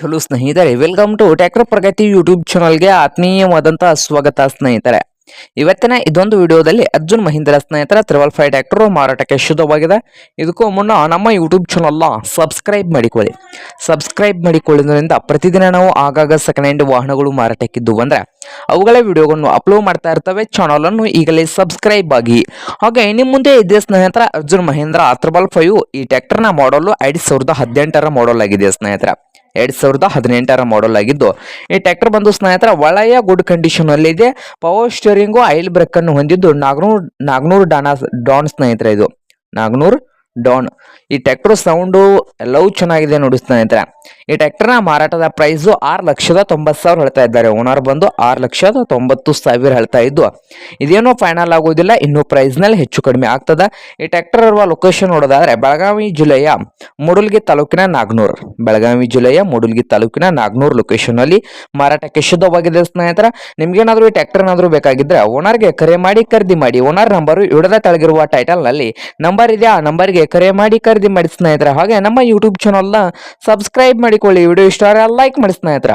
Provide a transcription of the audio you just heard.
Hello ಸ್ನೇಹಿತರೆ welcome to tractor Pragati YouTube ಚಾನಲ್ಗೆ ಆತ್ಮೀಯವಾದಂತಹ ಸ್ವಾಗತ ಸ್ನೇಹಿತರೆ. ಇವತ್ತಿನ ಇದೊಂದು ವಿಡಿಯೋದಲ್ಲಿ ಅರ್ಜುನ್ ಮಹೇಂದ್ರ ಸ್ನೇಹಿತರ ತ್ರಿವಲ್ ಫೈವ್ ಟ್ಯಾಕ್ಟರ್ ಮಾರಾಟಕ್ಕೆ ಶುದ್ಧವಾಗಿದೆ. ಇದಕ್ಕೂ ಮುನ್ನ ನಮ್ಮ ಯೂಟ್ಯೂಬ್ ಚಾನಲ್ನ ಸಬ್ಸ್ಕ್ರೈಬ್ ಮಾಡಿಕೊಳ್ಳಿ. ಸಬ್ಸ್ಕ್ರೈಬ್ ಮಾಡಿಕೊಳ್ಳೋದ್ರಿಂದ ಪ್ರತಿದಿನ ನಾವು ಆಗಾಗ ಸೆಕೆಂಡ್ ಹ್ಯಾಂಡ್ ವಾಹನಗಳು ಮಾರಾಟಕ್ಕಿದ್ದು ಅಂದ್ರೆ ಅವುಗಳ ವಿಡಿಯೋಗಳನ್ನು ಅಪ್ಲೋಡ್ ಮಾಡ್ತಾ ಇರ್ತವೆ. ಚಾನಲ್ ಅನ್ನು ಈಗಲೇ ಸಬ್ಸ್ಕ್ರೈಬ್ ಆಗಿ. ಹಾಗೆ ಇನ್ನು ಮುಂದೆ ಇದೆ ಸ್ನೇಹಿತರ ಅರ್ಜುನ್ ಮಹೇಂದ್ರ ತ್ರಿಬಲ್ ಫೈವ್ ಈ ಟ್ಯಾಕ್ಟರ್ನ ಮಾಡಲು ಐದು ಸಾವಿರದ ಹದಿನೆಂಟರ ಮಾಡಲ್ ಆಗಿದೆ ಸ್ನೇಹಿತರ. ಎರಡ್ ಸಾವಿರದ ಹದಿನೆಂಟರ ಮಾಡಲ್ ಆಗಿದ್ದು, ಈ ಟ್ರ್ಯಾಕ್ಟರ್ ಬಂದು ಸ್ನೇಹಿತರ ಒಳ್ಳೆಯ ಗುಡ್ ಕಂಡೀಷನ್ ಅಲ್ಲಿ ಇದೆ. ಪವರ್ ಸ್ಟೇರಿಂಗು ಆಯಿಲ್ ಬ್ರೇಕ್ ಅನ್ನು ಹೊಂದಿದ್ದು ನಾಗ್ನೂರ್ ನಾಗ್ನೂರ್ ಡಾನಾ ಡಾನ್ ಸ್ನೇಹಿತರ ಇದು. ನಾಗ್ನೂರ್ ಡಾನ್. ಈ ಟ್ಯಾಕ್ಟರ್ ಸೌಂಡು ಎಲ್ಲವೂ ಚೆನ್ನಾಗಿದೆ ನೋಡಿ ಸ್ನೇಹಿತರೆ. ಈ ಟ್ಯಾಕ್ಟರ್ನ ಮಾರಾಟದ ಪ್ರೈಸು ಆರು ಲಕ್ಷದ ತೊಂಬತ್ತು ಸಾವಿರ ಹೇಳ್ತಾ ಇದ್ದಾರೆ. ಓನರ್ ಬಂದು ಆರು ಲಕ್ಷದ ತೊಂಬತ್ತು ಸಾವಿರ ಹೇಳ್ತಾ ಇದ್ದು, ಇದೇನೋ ಫೈನಲ್ ಆಗೋದಿಲ್ಲ, ಇನ್ನೂ ಪ್ರೈಸ್ನಲ್ಲಿ ಹೆಚ್ಚು ಕಡಿಮೆ ಆಗ್ತದೆ. ಈ ಟ್ಯಾಕ್ಟರ್ ಇರುವ ಲೊಕೇಶನ್ ನೋಡೋದಾದ್ರೆ ಬೆಳಗಾವಿ ಜಿಲ್ಲೆಯ ಮೂಡಲ್ಗಿ ತಾಲೂಕಿನ ನಾಗ್ನೂರ್. ಬೆಳಗಾವಿ ಜಿಲ್ಲೆಯ ಮೂಡಲ್ಗಿ ತಾಲೂಕಿನ ನಾಗ್ನೂರ್ ಲೊಕೇಶನ್ ಅಲ್ಲಿ ಮಾರಾಟಕ್ಕೆ ಶುದ್ಧವಾಗಿದೆ ಸ್ನೇಹಿತರ. ನಿಮ್ಗೇನಾದರೂ ಈ ಟ್ಯಾಕ್ಟರ್ ಏನಾದರೂ ಬೇಕಾಗಿದ್ರೆ ಓನರ್ಗೆ ಕರೆ ಮಾಡಿ, ಖರೀದಿ ಮಾಡಿ ಓನರ್ ನಂಬರ್ ಇಡದ ತೆಳಗಿರುವ ಟೈಟಲ್ನಲ್ಲಿ ನಂಬರ್ ಇದೆ ಆ ನಂಬರ್ಗೆ ಕರೆ ಮಾಡಿ ಖರೀದಿ ಮಾಡಿ ಸ್ನೇಹಿತರ. ಹಾಗೆ ನಮ್ಮ ಯೂಟ್ಯೂಬ್ ಚಾನಲ್ನ ಸಬ್ಸ್ಕ್ರೈಬ್ ಮಾಡಿಕೊಳ್ಳಿ. ವಿಡಿಯೋ ಇಷ್ಟ ಲೈಕ್ ಮಾಡಿ ಸ್ನೇಹಿತರ.